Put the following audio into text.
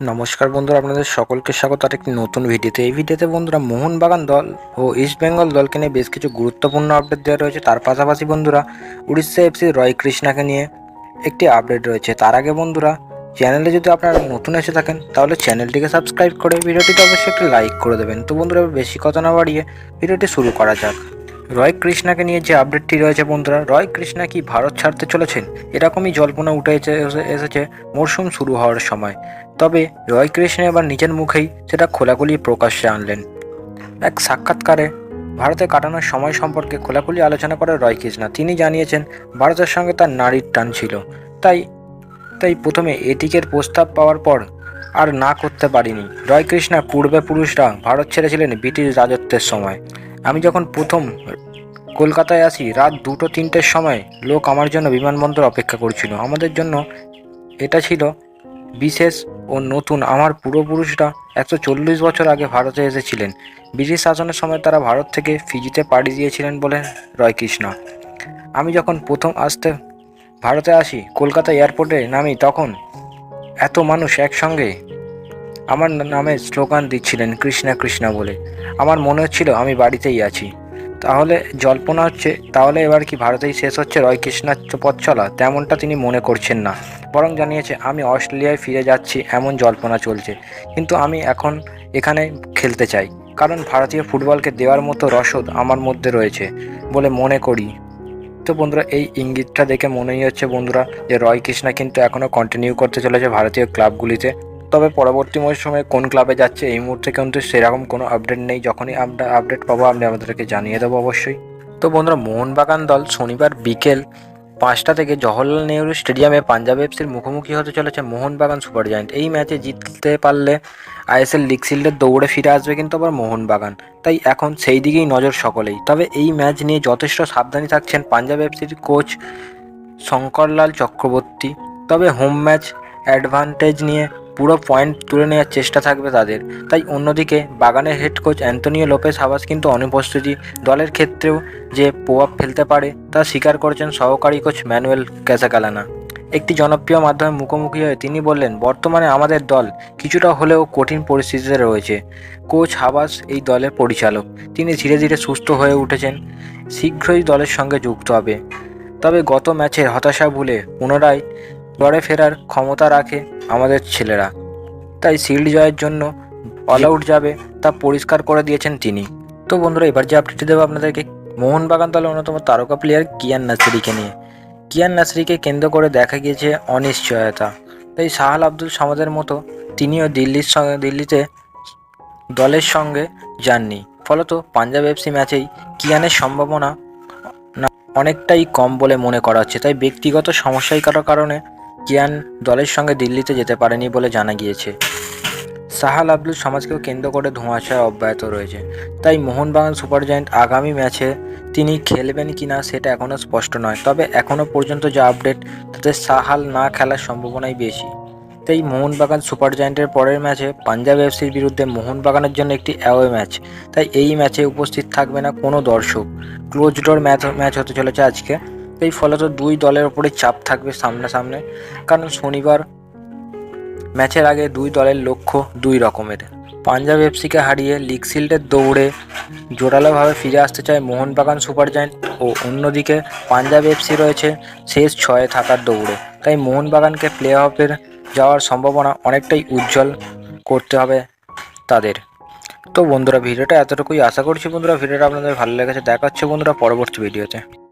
নমস্কার বন্ধুরা, আপনাদের সকলকে স্বাগত। আর একটি নতুন ভিডিওতে। এই ভিডিওতে বন্ধুরা মোহনবাগান দল ও ইস্ট বেঙ্গল দলকে নিয়ে বেশ কিছু গুরুত্বপূর্ণ আপডেট দেওয়া রয়েছে। তার পাশাপাশি বন্ধুরা, উড়িষ্যা এফসি রয় কৃষ্ণাকে নিয়ে একটি আপডেট রয়েছে। তার আগে বন্ধুরা চ্যানেলে যদি আপনারা নতুন এসে থাকেন, তাহলে চ্যানেলটিকে সাবস্ক্রাইব করে ভিডিওটিতে অবশ্যই একটি লাইক করে দেবেন। তো বন্ধুরা বেশি কথা না বাড়িয়ে ভিডিওটি শুরু করা যাক। রয় কৃষ্ণাকে নিয়ে যে আপডেটটি রয়েছে বন্ধুরা, রয় কৃষ্ণা কি ভারত ছাড়তে চলেছেন? এরকমই জল্পনা উঠে এসে- এসেছে মরশুম শুরু হওয়ার সময়। তবে রয় কৃষ্ণ এবার নিজের মুখেই সেটা খোলাখুলি প্রকাশ্যে আনলেন। এক সাক্ষাৎকারে ভারতে কাটানোর সময় সম্পর্কে খোলাখুলি আলোচনা করে রয় কৃষ্ণা। তিনি জানিয়েছেন, ভারতের সঙ্গে তার নারীর টান ছিল। তাই তাই প্রথমে এটিকের প্রস্তাব পাওয়ার পর আর না করতে পারিনি। রয় কৃষ্ণা পূর্বপুরুষরা ভারত ছেড়েছিলেন ব্রিটিশ রাজত্বের সময়। আমি যখন প্রথম কলকাতায় আসি, রাত দুটো তিনটের সময় লোক আমার জন্য বিমানবন্দর অপেক্ষা করছিল। আমাদের জন্য এটা ছিল বিশেষ ও নতুন। আমার পূর্বপুরুষরা একশো চল্লিশ বছর আগে ভারতে এসেছিলেন। ব্রিটিশ শাসনের সময় তারা ভারত থেকে ফিজিতে পাড়ি দিয়েছিলেন বলে রয়কৃষ্ণ। আমি যখন প্রথম আসতে ভারতে আসি, কলকাতা এয়ারপোর্টে নামি, তখন এত মানুষ একসঙ্গে আমার নামে স্লোগান দিচ্ছিলেন কৃষ্ণা কৃষ্ণা বলে। আমার মনে হচ্ছিল আমি বাড়িতেই আছি। তাহলে জল্পনা হচ্ছে, তাহলে এবার কি ভারতেই শেষ হচ্ছে রয় কৃষ্ণার পথ চলা? তেমনটা তিনি মনে করছেন না। বরং জানিয়েছে, আমি অস্ট্রেলিয়ায় ফিরে যাচ্ছি, এমন জল্পনা চলছে। কিন্তু আমি এখন এখানে খেলতে চাই। কারণ ভারতীয় ফুটবলকে দেওয়ার মতো রসদ আমার মধ্যে রয়েছে বলে মনে করি। তো বন্ধুরা, এই ইঙ্গিতটা দেখে মনেই হচ্ছে বন্ধুরা, যে রয় কৃষ্ণা কিন্তু এখনও কন্টিনিউ করতে চলেছে ভারতীয় ক্লাবগুলিতে তবে পরবর্তী মৌসুমে কোন ক্লাবে যাচ্ছে এই মুহূর্তে কিন্তু সেরকম কোনো আপডেট নেই। যখনই আমরা আপডেট পাবো আমি আমাদেরকে জানিয়ে দেবো অবশ্যই। তো বন্ধুরা, মোহনবাগান দল শনিবার বিকেল পাঁচটা থেকে জওহরলাল নেহরু স্টেডিয়ামে পাঞ্জাব এফসির মুখোমুখি হতে চলেছে মোহনবাগান সুপার জায়েন্ট। এই ম্যাচে জিততে পারলে আইএসএল লিগ শিল্ডের দৌড়ে ফিরে আসবে কিন্তু আবার মোহনবাগান। তাই এখন সেই দিকেই নজর সকলেই। তবে এই ম্যাচ নিয়ে যথেষ্ট সাবধানী থাকছেন পাঞ্জাব এফসির কোচ শঙ্করলাল চক্রবর্তী। তবে হোম ম্যাচ অ্যাডভান্টেজ নিয়ে পুরো পয়েন্ট তুলে নেওয়ার চেষ্টা থাকবে তাদের। তাই অন্যদিকে বাগানের head coach Antonio Lopez Habas কিন্তু অনুপস্থিতি দলের ক্ষেত্রেও যে প্রভাব ফেলতে পারে তা স্বীকার করেছেন সহকারী কোচ ম্যানুয়েল ক্যাসাকালানা। একটি জনপ্রিয় মাধ্যমে মুখোমুখি হয়ে তিনি বললেন, বর্তমানে আমাদের দল কিছুটা হলেও কঠিন পরিস্থিতিতে রয়েছে। কোচ হাবাস এই দলের পরিচালক। তিনি ধীরে ধীরে সুস্থ হয়ে উঠেছেন। শীঘ্রই দলের সঙ্গে যুক্ত হবে। তবে গত ম্যাচের হতাশা ভুলে পুনরায় লড়ে ফেরার ক্ষমতা রাখে আমাদের ছেলেরা। তাই শিল্ড জয়ের জন্য অল আউট যাবে তা পরিষ্কার করে দিয়েছেন তিনি। তো বন্ধুরা, এবার যে আপডেটটি দেবো আপনাদেরকে, মোহনবাগান দলের অন্যতম তারকা প্লেয়ার কিয়ান নাসরিকে নিয়ে। কিয়ান নাসরিকে কেন্দ্র করে দেখা গিয়েছে অনিশ্চয়তা। তাই সাহাল আব্দুল সামাদের মতো তিনিও দিল্লির সঙ্গে, দিল্লিতে দলের সঙ্গে যাননি। ফলত পাঞ্জাব এফসি ম্যাচেই কিয়ানের সম্ভাবনা অনেকটাই কম বলে মনে করা হচ্ছে। তাই ব্যক্তিগত সমস্যায় কারও কারণে কিয়ান দলের সঙ্গে দিল্লিতে যেতে পারেনি বলে জানা গিয়েছে। সাহাল আব্দুল সমাজকেও কেন্দ্র করে ধোঁয়াশায় অব্যাহত রয়েছে। তাই মোহনবাগান সুপার জায়েন্ট আগামী ম্যাচে তিনি খেলবেন কি না সেটা এখনও স্পষ্ট নয়। তবে এখনও পর্যন্ত যা আপডেট, তাতে সাহাল না খেলার সম্ভাবনাই বেশি। তাই মোহনবাগান সুপার জায়েন্টের পরের ম্যাচে পাঞ্জাব এফসির বিরুদ্ধে মোহনবাগানের জন্য একটি অ্যাওয়ে ম্যাচ তাই এই ম্যাচে উপস্থিত থাকবে না কোনো দর্শক। ক্লোজ ডোর ম্যাচ ম্যাচ হতে চলেছে আজকে। এই ফলত দুই দলের ওপরে চাপ থাকবে সামনাসামনি। কারণ শনিবার ম্যাচের আগে দুই দলের লক্ষ্য দুই রকমের। পাঞ্জাব এফসিকে হারিয়ে লিগ শিল্ডের দৌড়ে জোরালোভাবে ফিরে আসতে চায় মোহনবাগান সুপার জায়েন্ট ও অন্যদিকে পাঞ্জাব এফসি রয়েছে শেষ ছয়ে থাকার দৌড়ে। তাই মোহনবাগানকে প্লে অফের যাওয়ার সম্ভাবনা অনেকটাই উজ্জ্বল করতে হবে তাদের। তো বন্ধুরা, ভিডিওটা এতটুকুই। আশা করছি বন্ধুরা, ভিডিওটা আপনাদের ভালো লেগেছে। দেখা হচ্ছে বন্ধুরা পরবর্তী ভিডিওতে।